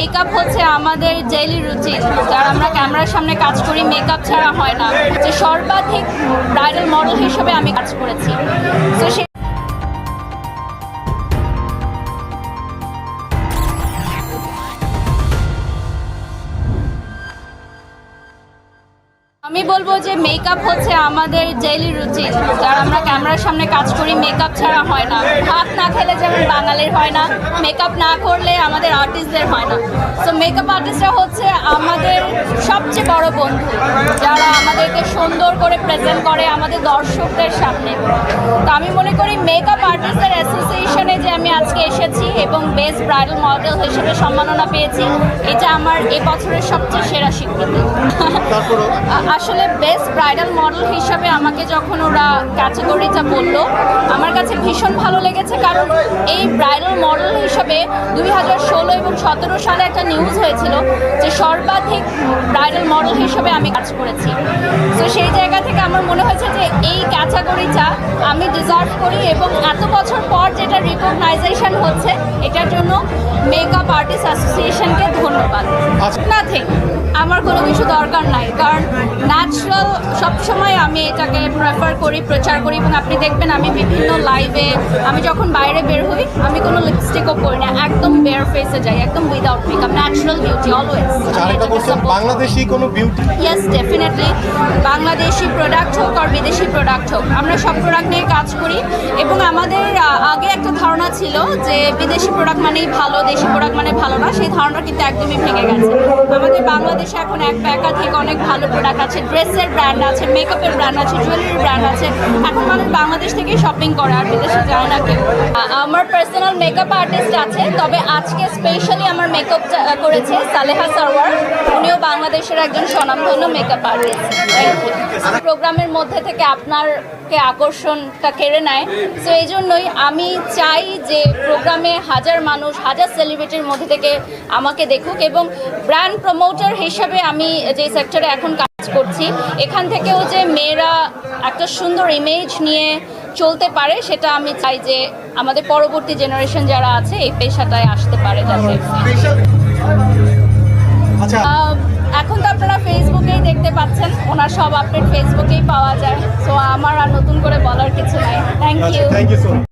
Makeup হচ্ছে আমাদের daily routine যারা আমরা ক্যামেরার সামনে কাজ করি, মেকআপ ছাড়া হয় না। যে সর্বাধিক ব্রাইডাল মডেল হিসেবে আমি কাজ করেছি। তো সে আমি বলব যে মেকআপ হচ্ছে আমাদের ডেইলি রুটিন যারা আমরা ক্যামেরার সামনে কাজ করি, মেকআপ ছাড়া হয় না। ভাত না বাঙালির হয় না মেকআপ না করলে আমাদের আর্টিস্টদের হয় না। সো মেকআপ আর্টিস্টরা হচ্ছে আমাদের সবচেয়ে বড় বন্ধু। যারা আমাদেরকে সুন্দর করে প্রেজেন্ট করে আমাদের দর্শকদের সামনে। তো আমি মনে করি মেকআপ আর্টিস্টদের অ্যাসোসিয়েশনে যে আমি আজকে এসেছি এবং বেস্ট ব্রাইডাল মডেল হিসেবে সম্মাননা পেয়েছি এটা আমার এই বছরের সবচেয়ে সেরা স্বীকৃতি। আসলে বেস্ট ব্রাইডাল মডেল হিসাবে আমাকে যখন ওরা ক্যাটাগরিটা বলল আমার কাছে ভীষণ ভালো লেগেছে কারণ এই ব্রাইডাল মডেল হিসাবে দুই হাজার ষোলো এবং সতেরো সালে একটা নিউজ হয়েছিল যে সর্বাধিক ব্রাইডাল মডেল হিসেবে আমি কাজ করেছি। তো সেই জায়গা থেকে আমার মনে হয়েছে যে এই ক্যাটাগরিটা আমি ডিজার্ভ করি এবং এত বছর পর যেটা রিকগনাইজেশন হচ্ছে এটার জন্য মেকআপ আর্টিস্ট অ্যাসোসিয়েশনকে ধন্যবাদ। আচ্ছা। নাথিং আমার কোনো কিছু দরকার নাই। কারণ ন্যাচারাল সবসময় আমি এটাকে প্রেফার করি প্রচার করি এবং আপনি দেখবেন আমি বিভিন্ন লাইভে আমি যখন বাইরে বের হই আমি কোনো লিপস্টিকও করি না একদম বেয়ার ফেসে যাই একদম without makeup natural beauty always Bangladeshi কোনো beauty yes definitely Bangladeshi product হোক আর বিদেশি প্রোডাক্ট হোক আমরা সব প্রোডাক্ট নিয়ে কাজ করি এবং আমাদের আগে একটা ধারণা ছিল যে বিদেশি প্রোডাক্ট মানেই ভালো দেশি প্রোডাক্ট মানে ভালো না সেই ধারণা কিন্তু একদমই ভেঙে গেছে। আমাদের বাংলাদেশে এখন এক একাধিক অনেক ভালো প্রোডাক্ট আছে ড্রেসের ব্র্যান্ড আছে মেকআপের ব্র্যান্ড আছে জুয়েলারির ব্র্যান্ড আছে। এখন মানুষ বাংলাদেশ থেকেই শপিং করে আর বিদেশে যায় না কেউ। আমার পার্সোনাল মেকআপ আর্টিস্ট আছে, তবে আজকে স্পেশালি আমার মেকআপ করেছে সালেহা সারওয়ার। উনিও বাংলাদেশের একজন স্বনামধন্য মেকআপ আর্টিস্ট প্রোগ্রামের মধ্যে থেকে আপনারকে আকর্ষণটা কেড়ে নেয়। তো এই জন্যই আমি চাই যে প্রোগ্রামে হাজার মানুষ, হাজার সেলিব্রিটির মধ্যে থেকে আমাকে দেখুক এবং ব্র্যান্ড প্রমোটার হিসাবে আমি যে সেক্টরে এখন করছি। এখান থেকেও যে মেয়েরা একটা সুন্দর ইমেজ নিয়ে চলতে পারে সেটা আমি চাই যে আমাদের পরবর্তী জেনারেশন যারা আছে এই পেশাটায় আসতে পারে যাতে। আচ্ছা। এখন তো আপনারা ফেসবুকেই দেখতে পাচ্ছেন ওনার সব আপডেট ফেসবুকেই পাওয়া যায়। সো আমার আর নতুন করে বলার কিছু নাই। Thank you